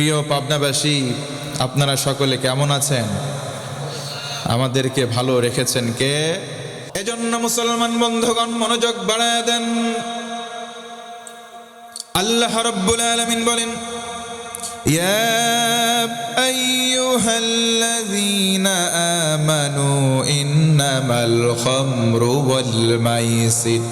প্রিয় পাবনাবাসী আপনারা সকলে কেমন আছেন আমাদেরকে ভালো রেখেছেন কে এজন্য মুসলমান বন্ধুগণ মনোযোগ বাড়ায় দেন আল্লাহ রব্বুল আলামিন বলেন يا أيها الذين آمنوا إنما الخمر والميسر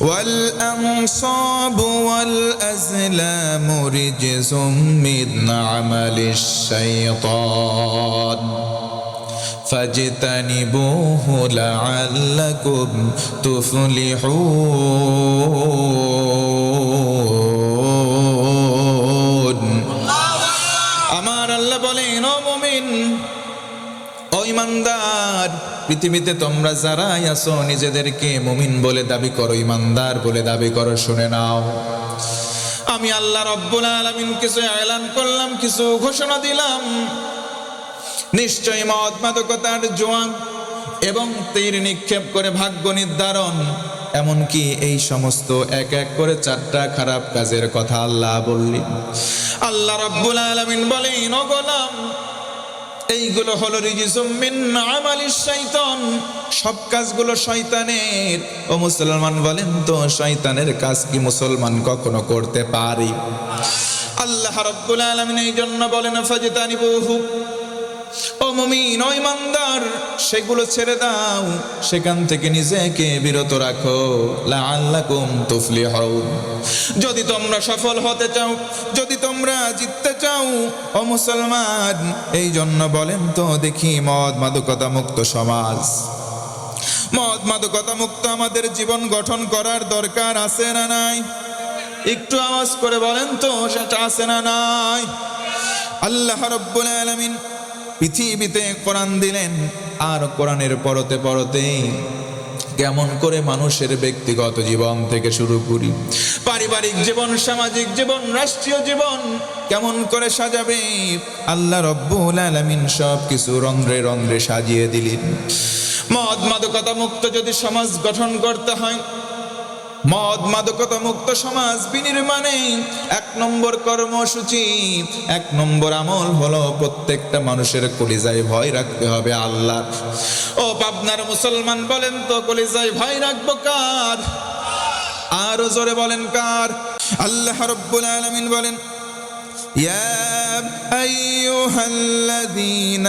والأنصاب والأزلام رجز من عمل الشيطان. فاجتنبوه لعلكم تفلحون. পৃথিবীতে তোমরা যারাই আসো নিজেদেরকে মুমিন বলে দাবি করো, ইমানদার বলে দাবি করো, শুনে নাও। আমি আল্লাহ রব্বুল আলামিন কিছু এলান করলাম, কিছু ঘোষণা দিলাম। নিশ্চয় মদ মাদকতার জোয়ান এবং তীর নিক্ষেপ করে ভাগ্য নির্ধারণ, এমনকি এই সমস্ত এক এক করে চারটা খারাপ কাজের কথা আল্লাহ বললেন। আল্লাহ রব্বুল আলামিন বলেন, ও গোলাম এইগুলো হলো শৈতন সব কাজগুলো শয়তানের। ও মুসলমান বলেন তো, শয়তানের কাজ কি মুসলমান কখনো করতে পারি? আল্লাহ রব্বুল আলমিন এই জন্য বলেন, ফাজতানিবুহু। ও মুমিন সেগুলো ছেড়ে দাও। সেখান থেকে নিজেকে বিরত রাখো। লাআল্লাকুম তুফলিহুন। যদি তোমরা সফল হতে চাও, যদি তোমরা জিততে চাও, ও মুসলমান, এই জন্য বলেন তো দেখি মদ মাদকতা মুক্ত সমাজ। মদ মাদকতা মুক্ত আমাদের জীবন গঠন করার দরকার আছে না নাই? একটু আওয়াজ করে বলেন তো, সেটা আছে না নাই? আল্লাহ রব্বুল আলামিন পৃথিবীতে কোরআন দিলেন আর কোরআনের পরতে পরতে কেমন করে মানুষের ব্যক্তিগত জীবন থেকে শুরু করি। পারিবারিক জীবন, সামাজিক জীবন, রাষ্ট্রীয় জীবন কেমন করে সাজাবে? আল্লাহ রব্বুল আলামিন সব কিছু রন্ধ্রে রন্ধ্রে সাজিয়ে দিলেন। মদ মাদকতা মুক্ত যদি সমাজ গঠন করতে হয় মদ মাদকতা মুক্ত সমাজ বিনির্মাণে এক নম্বর কর্মসূচি এক নম্বর আমল হলো প্রত্যেকটা মানুষের কলিজায় ভয় রাখতে হবে আল্লাহ ও পাবনার মুসলমান বলেন তো কলিজায় ভয় রাখবো কার আরো জোরে বলেন কার আল্লাহ রব্বুল আলামিন বলেন يا أيها الذين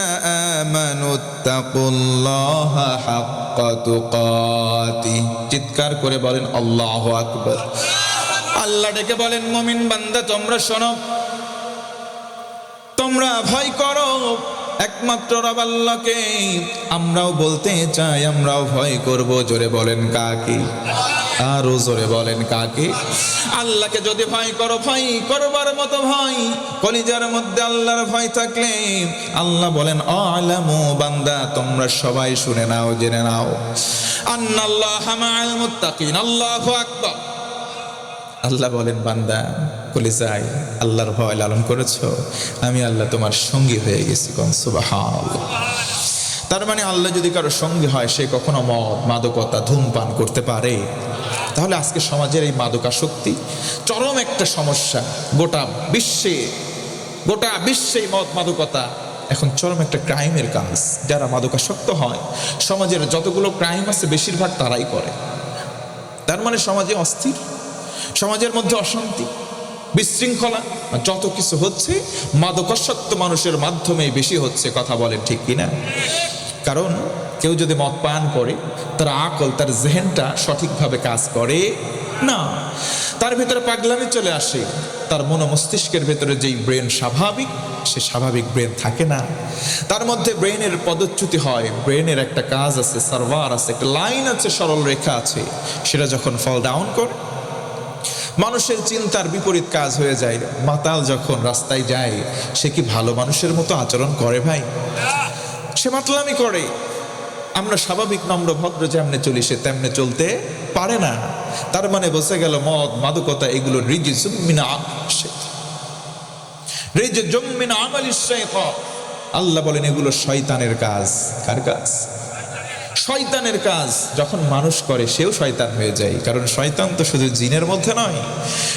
آمنوا اتقوا الله حق تقاته চিৎকার করে বলেন, আল্লাহ আকবর। আল্লাহ ডেকে বলেন, মমিন বান্দা, তোমরা শোনো। তোমরা ভয় করো। একমাত্র রব আল্লাহকে আমরাও বলতে চাই, আমরাও ভয় করব। জোরে বলেন কাকে? আরও জোরে বলেন কাকে? আল্লাহকে যদি ভয় করো, ভয় করবার মতো ভয়, কলিজার মধ্যে আল্লাহর ভয় থাকলে আল্লাহ বলেন, আলামু বান্দা, তোমরা সবাই শুনে নাও, জেনে নাও। আন্নাল্লাহ মাআল মুত্তাকিন, আল্লাহু আকবার। আল্লাহ বলেন, বান্দা কলিজাই আল্লাহর ভয় লালন করেছ, আমি আল্লাহ তোমার সঙ্গী হয়ে গেছি কন সুবহানাল্লাহ। তার মানে আল্লাহ যদি কারও সঙ্গী হয়, সে কখনো মদ, মাদকতা, ধূমপান করতে পারে। তাহলে আজকে সমাজের এই মাদকাসক্তি চরম একটা সমস্যা। গোটা বিশ্বে গোটা বিশ্বে মদ, মাদকতা এখন চরম একটা ক্রাইমের কাজ। যারা মাদকাসক্ত হয়, সমাজের যতগুলো ক্রাইম আছে বেশিরভাগ তারাই করে। তার মানে সমাজে অস্থির, সমাজের মধ্যে অশান্তি। বিশৃঙ্খলা যত কিছু হচ্ছে, মাদকাসক্ত মানুষের মাধ্যমে বেশি হচ্ছে কথা বলেন ঠিক কিনা? কারণ কেউ যদি মদ পান করে, তার আকল, তার জেহেনটা সঠিকভাবে কাজ করে না। তার ভিতরে পাগলামি চলে আসে। তার মন মস্তিষ্কের ভেতরে যেই ব্রেন স্বাভাবিক, সে স্বাভাবিক ব্রেন থাকে না। তার মধ্যে ব্রেনের পদচ্যুতি হয়। ব্রেনের একটা কাজ আছে, সার্ভার আছে, একটা লাইন আছে, সরল রেখা আছে। সেটা যখন ফল ডাউন করে মানুষের চিন্তার বিপরীত কাজ হয়ে যায়। মাতাল যখন রাস্তায় যায়, সে কি ভালো মানুষের মতো আচরণ করে ভাই? সে মাতলামি করে। আমরা স্বাভাবিক নম্র ভদ্র যেমনে চলি, সে তেমনে চলতে পারে না। তার মানে বসে গেল মদ, মাদকতা, এগুলো জুম্মিনা আল্লাহ বলেন, এগুলো শয়তানের কাজ। কার কাজ? শয়তানের কাজ। যখন মানুষ করে, সেও শয়তান হয়ে যায়। কারণ শয়তান তো শুধু জিনের মধ্যে নয়।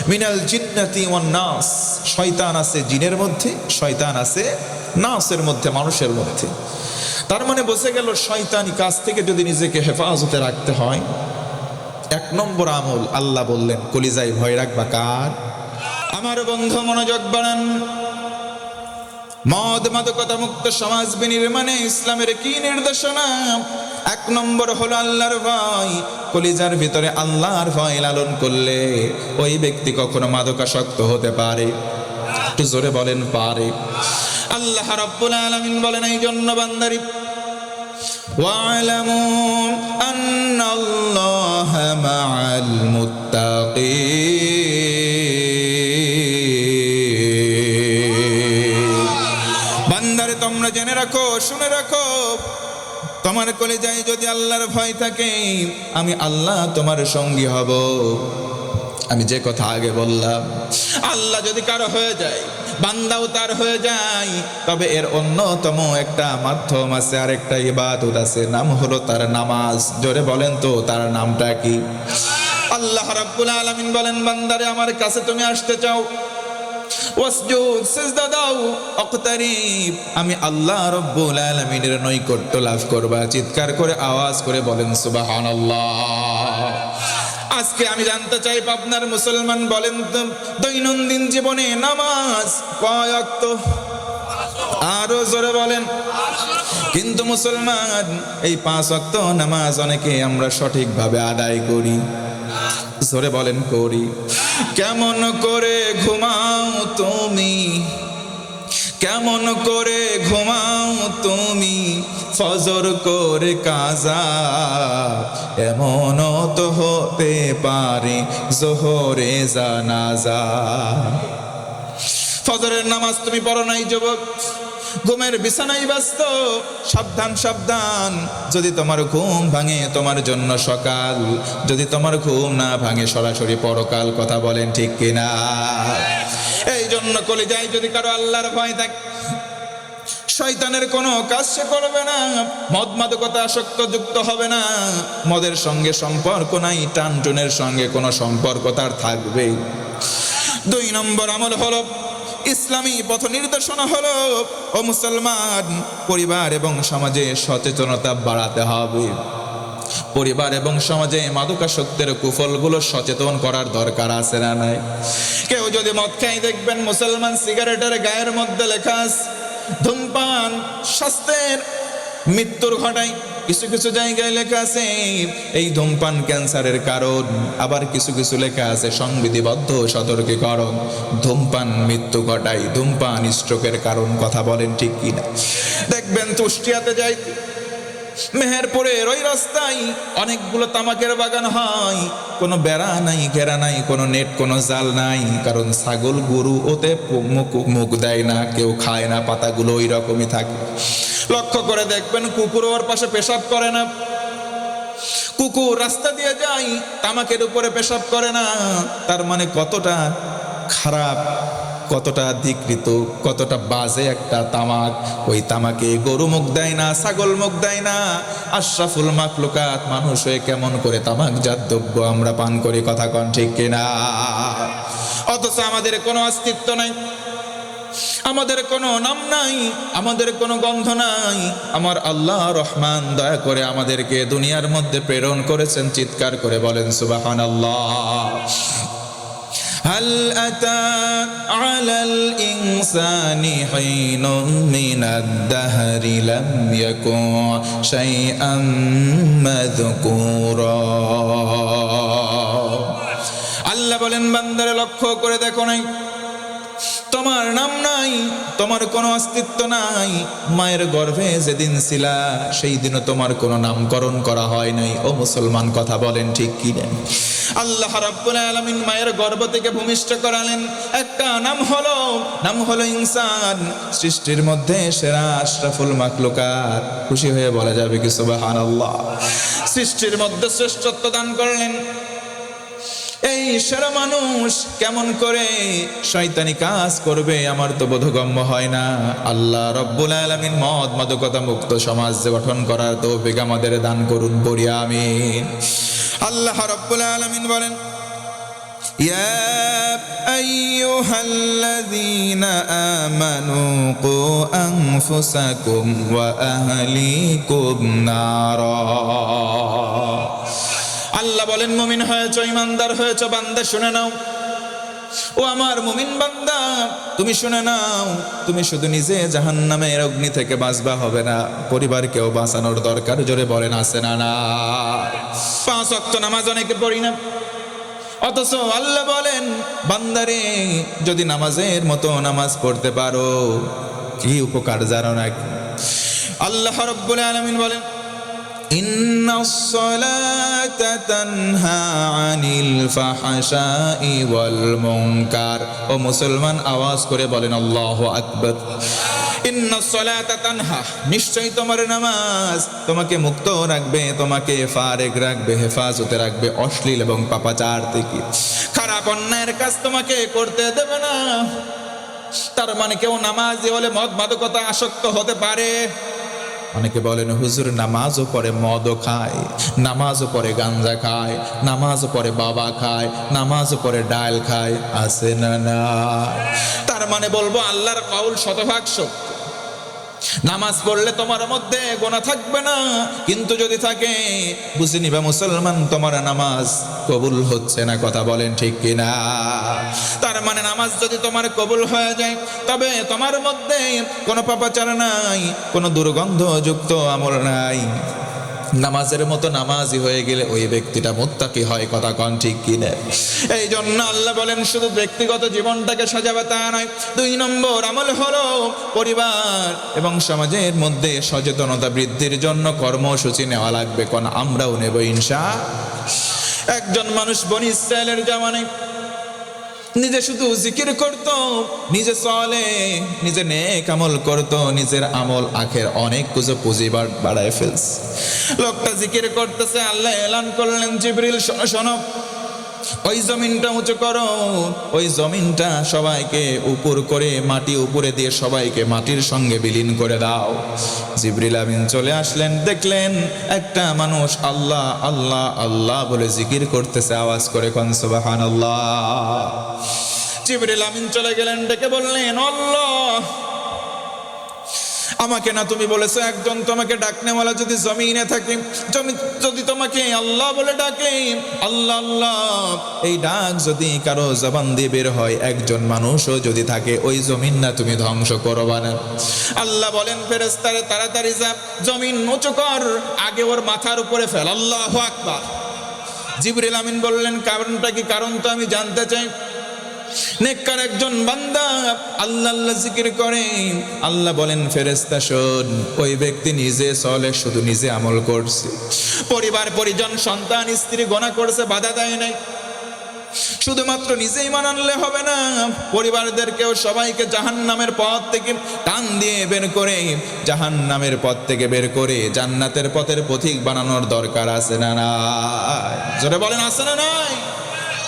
মিনাল জিন্নাতি ওয়ান নাস। শয়তান আছে জিনের মধ্যে, শয়তান আছে নাসের মধ্যে, মানুষের মধ্যে। তার মানে বসে গেল, শয়তানি কাজ থেকে যদি নিজেকে হেফাজতে রাখতে হয়, এক নম্বর আমল আল্লাহ বললেন কলিজাই ভয় রাখবা কার? আমার বন্ধু মনোযোগ বাড়ান। মদ মাদকতা মুক্ত সমাজ বিনির্মাণে ইসলামের কি নির্দেশনা? এক নম্বর হলো আল্লাহর ভয় কলিজার ভিতরে আল্লাহর ভয় লালন করলে ওই ব্যক্তি কখনো মাদকাসক্ত হতে পারে একটু জোরে বলেন পারে আল্লাহ রাব্বুল আলামিন বলেন এই জন্য বান্দারি واعلموا أن الله مع المتقين বান্দারে তোমরা জেনে রাখো শুনে রাখো তোমার কলেজায় যদি আল্লাহর ভয় থাকে, আমি আল্লাহ তোমার সঙ্গী হব। আমি যে কথা আগে বললাম, আল্লাহ যদি কারও হয়ে যায়, বান্দাও তার হয়ে যায়, তবে এর অন্যতম একটা মাধ্যম আছে আর একটা ইবাদত আছে, নাম হলো তার নামাজ। জোরে বলেন তো, তার নামটা কি? আল্লাহ রাব্বুল আলামিন বলেন, বান্দারে, আমার কাছে তুমি আসতে চাও। ওয়াসজুদ, সিজদা দাও আমি আল্লাহ রব্বুল আলামিনের নৈকট্য লাভ করবা। চিৎকার করে আওয়াজ করে বলেন, সুবহানাল্লাহ। আজকে আমি জানতে চাই আপনার মুসলমান বলেন তো, দৈনন্দিন জীবনে নামাজ কয় আরও জোরে বলেন। কিন্তু মুসলমান, এই পাঁচ ওয়াক্ত নামাজ অনেকে আমরা সঠিকভাবে আদায় করি। জোরে বলেন করি। কেমন করে ঘুমাও তুমি? কেমন করে ঘুমাও তুমি? ফজর করে কাজা এমন তো হতে পারে জোহরে জানাজা। ফজরের নামাজ তুমি পড়ো নাই, যুবক। ঘুমের বিছানায় ব্যস্ত। সাবধান সাবধান। যদি তোমার ঘুম ভাঙে, তোমার জন্য সকাল। যদি তোমার ঘুম না ভাঙে, সরাসরি পরকাল কথা বলেন ঠিক কিনা? এই জন্য কলে যাই যদি কারও আল্লাহর ভয় থাকে শয়তানের কোনো কাজ সে করবে না। মদ মাদকতা আসক্ত যুক্ত হবে না। মদের সঙ্গে সম্পর্ক নাই, টানটুনের সঙ্গে কোনো সম্পর্ক তার থাকবে দুই নম্বর আমল হলো ইসলামী পথ নির্দেশনা হলো, ও মুসলমান, পরিবার এবং সমাজে সচেতনতা বাড়াতে হবে। পরিবার এবং সমাজে মাদকাসক্তের কুফলগুলো সচেতন করার দরকার আছে না নাই? কেউ যদি মদ খাই দেখবেন মুসলমান সিগারেটের গায়ের মধ্যে লেখা ধূমপান, স্বাস্থ্যের মৃত্যুর ঘটায়। কিছু কিছু জায়গায় লেখা আছে, এই ধূমপান ক্যান্সারের কারণ। আবার কিছু কিছু লেখা আছে, সংবিধিবদ্ধ, সতর্কীকরণ। ধূমপান মৃত্যু ঘটায়, ধূমপান স্ট্রোকের কারণ কথা বলেন ঠিক কিনা। দেখবেন তুষ্টিয়াতে যাই মেহেরপুরের ওই রাস্তায় অনেকগুলো তামাকের বাগান হয়। কোনো বেড়া নাই, ঘেরা নাই, কোনো নেট, কোনো জাল নাই, কারণ ছাগল, গরু ওতে মুখ মুখ দেয় না, কেউ খায় না, পাতাগুলো ওই রকমই থাকে। লক্ষ্য করে দেখবেন কুকুর ওর পাশে পেশাব করে না। কুকুর রাস্তা দিয়ে যাই তামাকের উপরে পেশাব করে না। তার মানে কতটা খারাপ, কতটা ধিকৃত কতটা বাজে একটা তামাক। ওই তামাকে গরু মুখ দেয় না, ছাগল মুখ দেয় না। আশরাফুল মাকলুকাত মানুষ হয়ে কেমন করে তামাক জাত দ্রব্য আমরা পান করি, কথা কন ঠিক কিনা? অথচ আমাদের কোনো অস্তিত্ব নাই। আমাদের কোনো নাম নাই আমাদের কোনো গন্ধ নাই আমার আল্লাহ রহমান দয়া করে আমাদেরকে দুনিয়ার মধ্যে প্রেরণ করেছেন চিৎকার করে বলেন সুবাহান আল্লাহ هل أتى على الإنسان حين من الدهر لم يكن شيئا مذكورا আল্লাহ বলেন বান্দারে লক্ষ্য করে দেখো নাই তোমার নাম নাই, তোমার কোনো অস্তিত্ব নাই। মায়ের গর্ভে যেদিন ছিলা সেই দিনও তোমার কোনো নামকরণ করা হয় নাই। ও মুসলমান, কথা বলেন ঠিক কি নেন আল্লাহ রাব্বুল আলামিন মায়ের গর্ভ থেকে ভূমিষ্ঠ করালেন। একটা নাম হলো নাম হলো ইনসান। সৃষ্টির মধ্যে সেরা আশরাফুল মাকলুকাত খুশি হয়ে বলা যাবে কি সুবহানাল্লাহ? সৃষ্টির মধ্যে শ্রেষ্ঠত্ব দান করলেন। এই সেরা মানুষ কেমন করে শয়তানি কাজ করবে আমার তো বোধগম্য হয় না আল্লাহ রব্বুল আলমিন মদ মাদকতা মুক্ত সমাজ গঠন করার তো আমাদের দান করুন পড়ি আমিন আল্লাহ রব্বুল আলমিন বলেন يا أيها الذين آمنوا قوا أنفسكم وأهليكم نارا আল্লাহ বলেন, মুমিন হয়েছ ইমানদার হয়েছ, বান্দা, শুনে নাও। ও আমার মুমিন বান্দা, তুমি শুনে নাও, তুমি শুধু নিজে জাহান্নামের অগ্নি থেকে বাঁচবা হবে না। পরিবারকেও বাঁচানোর দরকার, জোরে বলেন আসে না না? পাঁচ অক্ত নামাজ অনেকে পড়ি না। অথচ আল্লাহ বলেন, বান্দারে, যদি নামাজের মতো নামাজ পড়তে পারো, কি উপকার জানো না আল্লাহ রব্বুল আলামিন বলেন إن الصلاة تنهى عن الفحشاء والمنكر ও মুসলমান আওয়াজ করে বলেন আল্লাহু আকবার ইন্না সলাতা তানহা নিশ্চয়ই তোমার নামাজ তোমাকে মুক্ত রাখবে তোমাকে ফারেক রাখবে হেফাজতে রাখবে অশ্লীল এবং পাপাচার থেকে খারাপ অন্যায়ের কাজ তোমাকে করতে দেবে না তার মানে কেউ নামাজি হলে মদ মাদকতা আসক্ত হতে পারে অনেকে বলেন, হুজুর, নামাজও পরে মদও খায়, নামাজও পরে গাঞ্জা খায়, নামাজও পরে বাবা খায়, নামাজও পরে ডাল খায়। আসে না না তার মানে বলব, আল্লাহর কাউল শতভাগ সত্য। নামাজ পড়লে তোমার মধ্যে গোনা থাকবে না। কিন্তু যদি থাকে, বুঝে নিবা মুসলমান, তোমার নামাজ কবুল হচ্ছে না, কথা বলেন ঠিক কিনা? তার মানে নামাজ যদি তোমার কবুল হয়ে যায়, তবে তোমার মধ্যে কোনো পাপাচার নাই, কোনো দুর্গন্ধযুক্ত আমল নাই। নামাজের মতো নামাজি হয়ে গেলে ওই ব্যক্তিটা মোত্তাকি হয়, কথা কন ঠিক কিনে? এই জন্য আল্লাহ বলেন, শুধু ব্যক্তিগত জীবনটাকে সাজাবে তা নয়, দুই নম্বর আমল হলো পরিবার এবং সমাজের মধ্যে সচেতনতা বৃদ্ধির জন্য কর্মসূচি নেওয়া লাগবে, কোন আমরাও নেব ইনশা। একজন মানুষ বনি ইসরায়েলের জামানে নিজে শুধু জিকির করত, নিজে চলে নিজে নেক আমল করত, নিজের আমল আখের অনেক কিছু পুঁজি বাড়ায় ফেলছে। লোকটা জিকির করতেছে, আল্লাহ এলান করলেন, জিবরিল শোনো শোনো। ওই জমিনটা উঁচু করো। ওই জমিনটা সবাইকে উপর করে, মাটি উপরে দিয়ে সবাইকে মাটির সঙ্গে বিলীন করে দাও। জিবরিল আমিন চলে আসলেন, দেখলেন একটা মানুষ আল্লাহ আল্লাহ আল্লাহ বলে জিকির করতেছে, আওয়াজ করে কনসবাহান আল্লাহ জিবরিল আমিন চলে গেলেন, ডেকে বললেন, আল্লাহ আমাকে না তুমি বলেছ, একজন তোমাকে ডাকনেওয়ালা যদি জমিনে থাকে, জমি যদি তোমাকে আল্লাহ বলে ডাকে, আল্লাহ আল্লাহ। এই ডাক যদি কারও জবান দিয়ে বের হয়, একজন মানুষও যদি থাকে, ওই জমিন না তুমি ধ্বংস করবা না। আল্লাহ বলেন ফেরেস্তারে তাড়াতাড়ি যা, জমিন উঁচু কর, আগে ওর মাথার উপরে ফেল। আল্লাহ আকবার। জিবরিল আমিন বললেন, কারণটা কি? কারণ তো আমি জানতে চাই। নেককার একজন বান্দা আল্লাহ আল্লাহ জিকির করে। আল্লাহ বলেন ফেরেস্তা শোন, ওই ব্যক্তি নিজে চলে, শুধু নিজে আমল করছে। পরিবার, পরিজন, সন্তান, স্ত্রী গোনা করছে, বাধা দেয় নাই। শুধুমাত্র নিজেই মানানলে হবে না, পরিবারদেরকেও সবাইকে জাহান নামের পথ থেকে টান দিয়ে বের করে জাহান নামের পথ থেকে বের করে জান্নাতের পথের পথিক বানানোর দরকার আছে না না জোরে বলেন, আছে না নাই?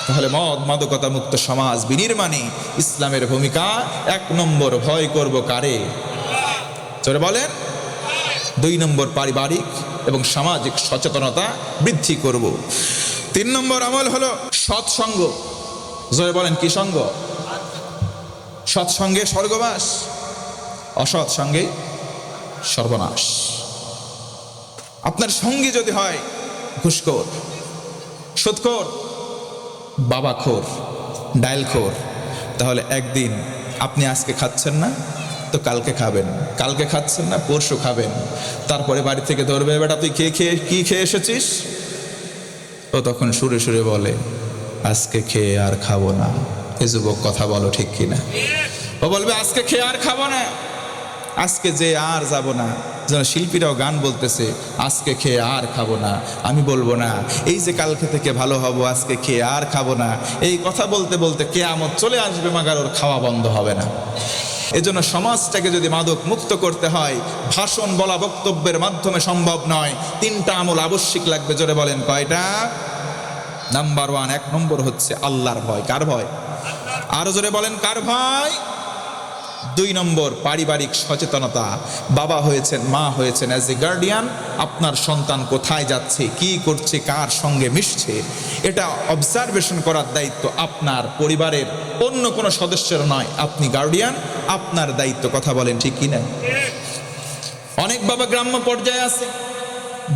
তাহলে মদ মাদকতা মুক্ত সমাজ বিনির্মাণে ইসলামের ভূমিকা এক নম্বর ভয় করব কারে? জোরে বলেন। দুই নম্বর পারিবারিক এবং সামাজিক সচেতনতা বৃদ্ধি করব। তিন নম্বর আমল হলো সৎসঙ্গ। জোরে বলেন, কি সঙ্গ? সৎসঙ্গে স্বর্গবাস অসৎ সঙ্গে সর্বনাশ। আপনার সঙ্গী যদি হয়, ঘুষখোর সুৎখোর বাবাখোর ডাইলখোর তাহলে একদিন আপনি আজকে খাচ্ছেন না, তো কালকে খাবেন। কালকে খাচ্ছেন না, পরশু খাবেন। তারপরে বাড়ি থেকে ধরবে, বেটা, তুই খেয়ে খেয়ে, কি খেয়ে এসেছিস? ও তখন সুরে সুরে বলে, আজকে খেয়ে আর খাব না। এ যুবক কথা বলো ঠিক কিনা? ও বলবে, আজকে খেয়ে আর খাব না। আজকে যে আর যাব না, যেন শিল্পীরাও গান বলতেছে, আজকে খেয়ে আর খাব না, আমি বলব না, এই যে কালকে থেকে ভালো হব, আজকে খেয়ে আর খাব না, এই কথা বলতে বলতে কে কেয়ামত চলে আসবে, মাগার ওর খাওয়া বন্ধ হবে না। এজন্য সমাজটাকে যদি মাদক মুক্ত করতে হয়, ভাষণ বলা বক্তব্যের মাধ্যমে সম্ভব নয়, তিনটা আমল আবশ্যিক লাগবে, জোরে বলেন, কয়টা? নাম্বার ওয়ান এক নম্বর হচ্ছে আল্লাহর ভয়, কার ভয়? আরও জোরে বলেন, কার ভয়? দুই নম্বর পারিবারিক সচেতনতা। বাবা হয়েছেন, মা হয়েছেন অ্যাজ এ গার্ডিয়ান আপনার সন্তান কোথায় যাচ্ছে, কি করছে, কার সঙ্গে মিশছে, এটা অবজারভেশন করার দায়িত্ব আপনার পরিবারের। অন্য কোনো সদস্যের নয়, আপনি গার্ডিয়ান আপনার দায়িত্ব কথা বলেন, ঠিক কি না অনেক বাবা গ্রাম্য পর্যায়ে আছে।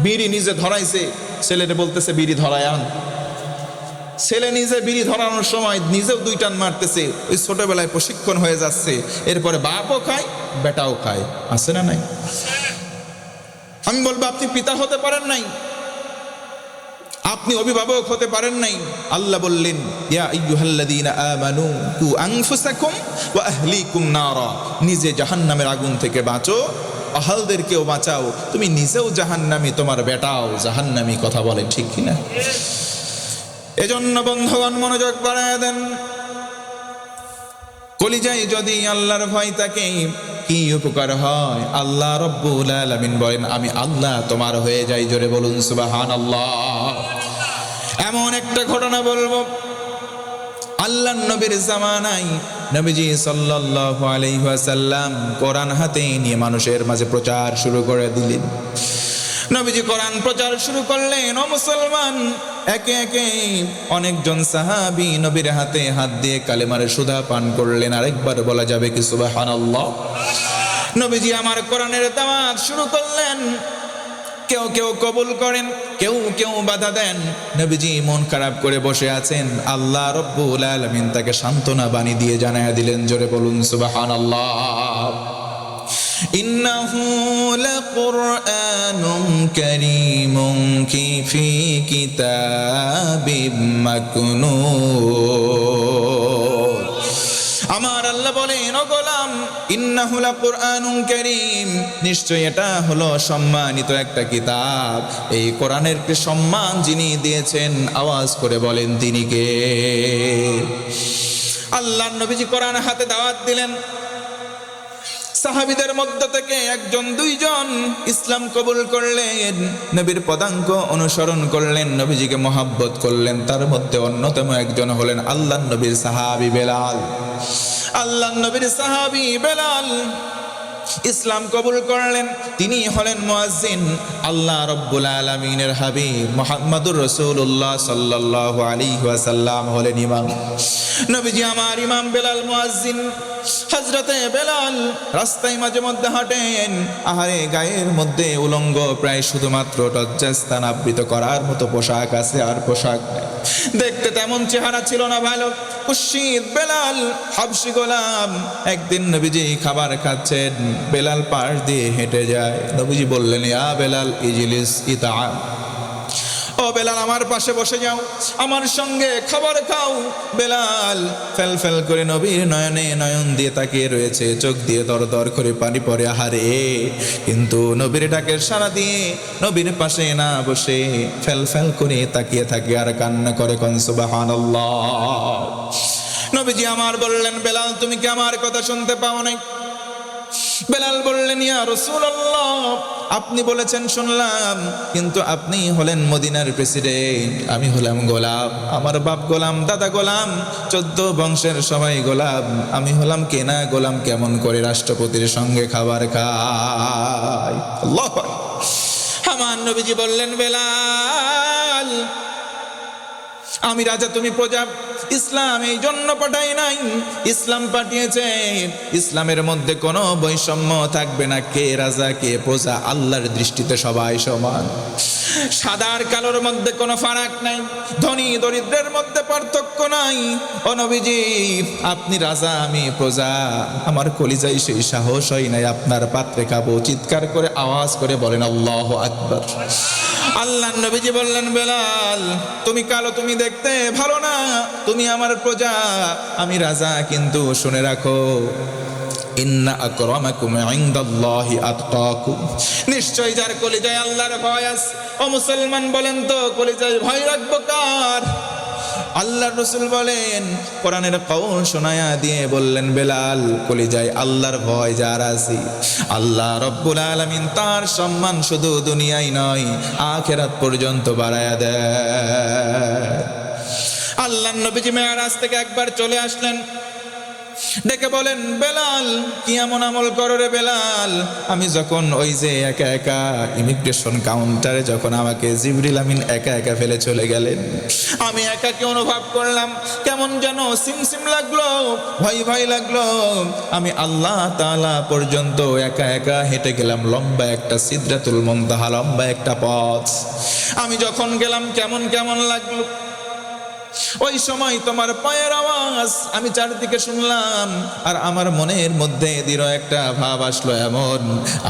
বিড়ি নিজে ধরাইছে, ছেলেটা বলতেছে, বিড়ি ধরায় আন। ছেলে নিজে বিড়ি ধরানোর সময় নিজেও দুই টান মারতেছে। ওই ছোটবেলায় প্রশিক্ষণ হয়ে যাচ্ছে। এরপরে বাপও খায়, বেটাও খায়। আছে না নাই? আমি বলব, আপনি পিতা হতে পারেন নাই। আপনি অভিভাবক হতে পারেন নাই। আল্লাহ বললেন, ইয়া আইয়ুহাল্লাযীনা আমানু কু আনফুসাকুম ওয়া আহলিকুম নিজে জাহান্নামের আগুন থেকে বাঁচো। আহালদেরকেও বাঁচাও। তুমি নিজেও জাহান্নামী, তোমার বেটাও জাহান্নামী, কথা বলে ঠিক কিনা? এজন্য বন্ধুগণ মনোযোগ বাড়ায় দেন। কলিজাই যদি আল্লাহর ভয় থাকে, কি উপকার হয়? আল্লাহ রব্বুল আলামিন বলেন, আমি আল্লাহ তোমার হয়ে যাই। জোরে বলুন সুবাহান আল্লাহ এমন একটা ঘটনা বলব। আল্লাহ নবীর জামানায় নবীজি সাল্লাল্লাহু আলাইহি ওয়াসাল্লাম কোরআন হাতে নিয়ে মানুষের মাঝে প্রচার শুরু করে দিলেন। নবীজি কোরআন প্রচার শুরু করলেন, ও মুসলমান, একে একে অনেকজন সাহাবী নবীর হাতে হাত দিয়ে কালেমার সুধা পান করলেন। আরেকবার বলা যাবে কি, সুবহানাল্লাহ? নবীজি আমার কোরআনের দাওয়াত শুরু করলেন। কেউ কেউ কবুল করেন, কেউ কেউ বাধা দেন। নবীজি মন খারাপ করে বসে আছেন। আল্লাহ রব্বুল আলামিন তাকে সান্ত্বনা বাণী দিয়ে জানায়া দিলেন। জোরে বলুন, সুবহানাল্লাহ। إنه لقرآن كريم كي في كتاب مكنون আমার আল্লাহ বলেন ও গোলাম ইন্নাহুলা কোরআনুন করিম নিশ্চয় এটা হলো সম্মানিত একটা কিতাব এই কোরআনের কে সম্মান যিনি দিয়েছেন আওয়াজ করে বলেন তিনি কে আল্লাহ নবীজি কোরআন হাতে দাওয়াত দিলেন সাহাবিদের মধ্য থেকে একজন, দুইজন ইসলাম কবুল করলেন, নবীর পদাঙ্ক অনুসরণ করলেন, নবীজিকে মহাব্বত করলেন, তার মধ্যে অন্যতম একজন হলেন আল্লাহ নবীর সাহাবি বেলাল। আল্লাহ নবীর সাহাবি বেলাল ইসলাম কবুল করলেন, তিনি হলেন মুয়াজ্জিন, আল্লাহ রব্বুল আলমিনের হাবিব মোহাম্মদুর রসুল্লাহ সাল্লাহ আলী ওয়াসাল্লাম হলেন ইমাম। নবীজি, আমার ইমাম বেলাল মুয়াজ্জিন হজরতে বেলাল রাস্তায় মাঝে মধ্যে হাঁটেন। আহারে গায়ের মধ্যে উলঙ্গ প্রায় শুধুমাত্র লজ্জাস্থান আবৃত করার মতো পোশাক আছে আর পোশাক দেখতে তেমন চেহারা ছিল না ভালো। কুশিদ বেলাল হাবসি গোলাম, একদিন নবীজি খাবার খাচ্ছেন। বেলাল পাশ দিয়ে হেঁটে যায়। নবীজি বললেন, ইয়া বেলাল, ইজিলিস ইতা ও বেলাল, আমার পাশে বসে যাও। আমার সঙ্গে খাবার খাও। বেলাল, ফেল ফেল করে নবীর নয়নে নয়ন দিয়ে তাকিয়ে রয়েছে। চোখ দিয়ে দর দর করে পানি পরে আহারে, কিন্তু নবীর ডাকের সারা দিয়ে নবীর পাশে না বসে ফেল ফেল করে তাকিয়ে থাকে আর কান্না করে কনসুবাহান নবীজি আমার বললেন, বেলাল, তুমি কি আমার কথা শুনতে পাও নাই? বেলাল বললেন, ইয়া রাসূলুল্লাহ। আপনি বলেছেন, শুনলাম। কিন্তু আপনি হলেন মদিনার প্রেসিডেন্ট। আমি হলাম গোলাম। আমার বাপ গোলাম, দাদা গোলাম, চোদ্দ বংশের সবাই গোলাম। আমি হলাম কেনা গোলাম কেমন করে রাষ্ট্রপতির সঙ্গে খাবার আল্লাহ আমার নবীজি বললেন, বেলাল আমি রাজা, তুমি প্রজা। ইসলাম এই জন্য পাঠাই নাই। ইসলাম পাঠিয়েছে। ইসলামের মধ্যে কোনো বৈষম্য থাকবে না। কে রাজা, কে প্রজা, আল্লাহর দৃষ্টিতে সবাই সমান। সাদার কালোর মধ্যে কোনো ফারাক নাই। ধনী দরিদ্রের মধ্যে পার্থক্য নাই। ও নবীজি, আপনি রাজা, আমি প্রজা। আমার কলিজাই সেই সাহস হয় নাই। আপনার পাত্রে খাব চিৎকার করে আওয়াজ করে বলেন, আল্লাহ আকবর। আল্লাহ নবীজি বললেন, বেলাল, তুমি কালো, তুমি দেখতে ভালো না। তুমি আমার প্রজা, আমি রাজা, কিন্তু শুনে রাখো নিশ্চয় যার কলিজায় আল্লাহর ভয় আছে। ও মুসলমান, বলেন তো, কলিজায় ভয় রাখব কার? আল্লাহ রসুল বলেন, কোরআনের কৌল শোনায়া দিয়ে বললেন, বেলাল, কলিজায় আল্লাহর ভয় যার আছি। আল্লাহ রব্বুল আলমিন তার সম্মান শুধু দুনিয়াই নয়, আখেরাত পর্যন্ত বাড়ায়া দেয় আল্লাহ নবীজি মেয়ার আজ থেকে একবার চলে আসলেন। ডেকে বলেন, বেলাল, কি এমন আমল করো রে বেলাল? আমি যখন ওই যে একা একা ইমিগ্রেশন কাউন্টারে যখন আমাকে জিবরিল আমিন একা একা ফেলে চলে গেলেন, আমি একা একাকে অনুভব করলাম, কেমন যেন সিম সিম লাগল, ভয় ভয় লাগল। আমি আল্লাহ তাআলা পর্যন্ত একা একা হেঁটে গেলাম লম্বা একটা সিদ্রাতুল মন্তাহা, লম্বা একটা পথ। আমি যখন গেলাম, কেমন কেমন লাগল ওই সময় তোমার পায়ের আওয়াজ আমি চারিদিকে শুনলাম, আর আমার মনের মধ্যে দৃঢ় একটা ভাব আসলো এমন।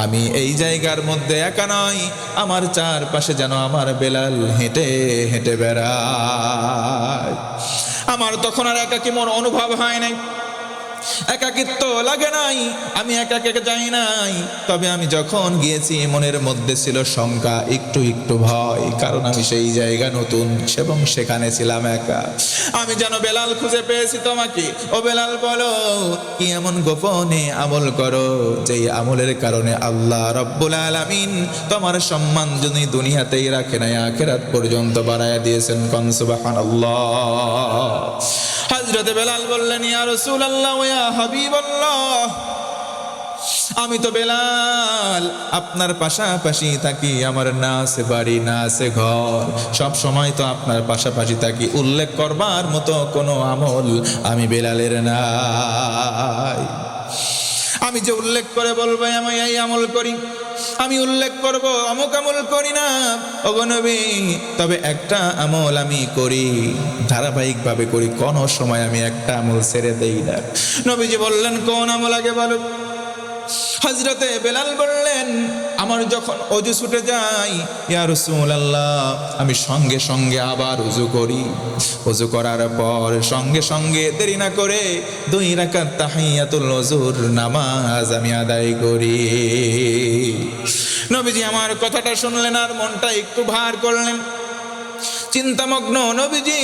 আমি এই জায়গার মধ্যে একা নয় আমার চারপাশে যেন আমার বেলাল হেঁটে হেঁটে বেড়ায়। আমার তখন আর একা কি মন অনুভব হয় নাই। একাকিত্ব লাগে নাই, আমি একাকে যাই নাই। তবে আমি যখন গিয়েছি, মনের মধ্যে ছিল শঙ্কা, একটু একটু ভয়, কারণ আমি সেই জায়গা নতুন এবং সেখানে ছিলাম একা। আমি যেন বেলাল খুঁজে পেয়েছি তোমাকে। ও বেলাল বলো, কি এমন গোপনে আমল করো, যেই আমলের কারণে আল্লাহ রব্বুল আলামিন তোমার সম্মান যদি দুনিয়াতেই রাখে নাই, আখেরাত পর্যন্ত বাড়ায় দিয়েছেন কনসুবাহান হজরত বেলাল বললেন, ইয়া রসুল আল্লাহ ইয়া হাবিব আমি তো বেলাল, আপনার পাশাপাশি থাকি, আমার না আছে বাড়ি না আছে ঘর। সব সময় তো আপনার পাশাপাশি থাকি, উল্লেখ করবার মতো কোনো আমল আমি বেলালের নাই। আমি যে উল্লেখ করে বলব, আমি এই আমল করি। আমি উল্লেখ করব, অমুক আমল করি না। অগনবী তবে একটা আমল আমি করি। ধারাবাহিকভাবে করি, কোন সময় আমি একটা আমল ছেড়ে দেই না। নবীজি বললেন, কোন আমল আগে বলো? হজরতে বেলাল বললেন, আমার যখন অজু ছুটে যাই ইয়া রাসূলুল্লাহ, আমি সঙ্গে সঙ্গে আবার উজু করি। উজু করার পর সঙ্গে সঙ্গে দেরি না করে দুই রাকাত তাহিয়াতুল ওজুর নামাজ আমি আদায় করি। নবীজি আমার কথাটা শুনলেন আর মনটা একটু ভার করলেন। চিন্তামগ্ন নবীজি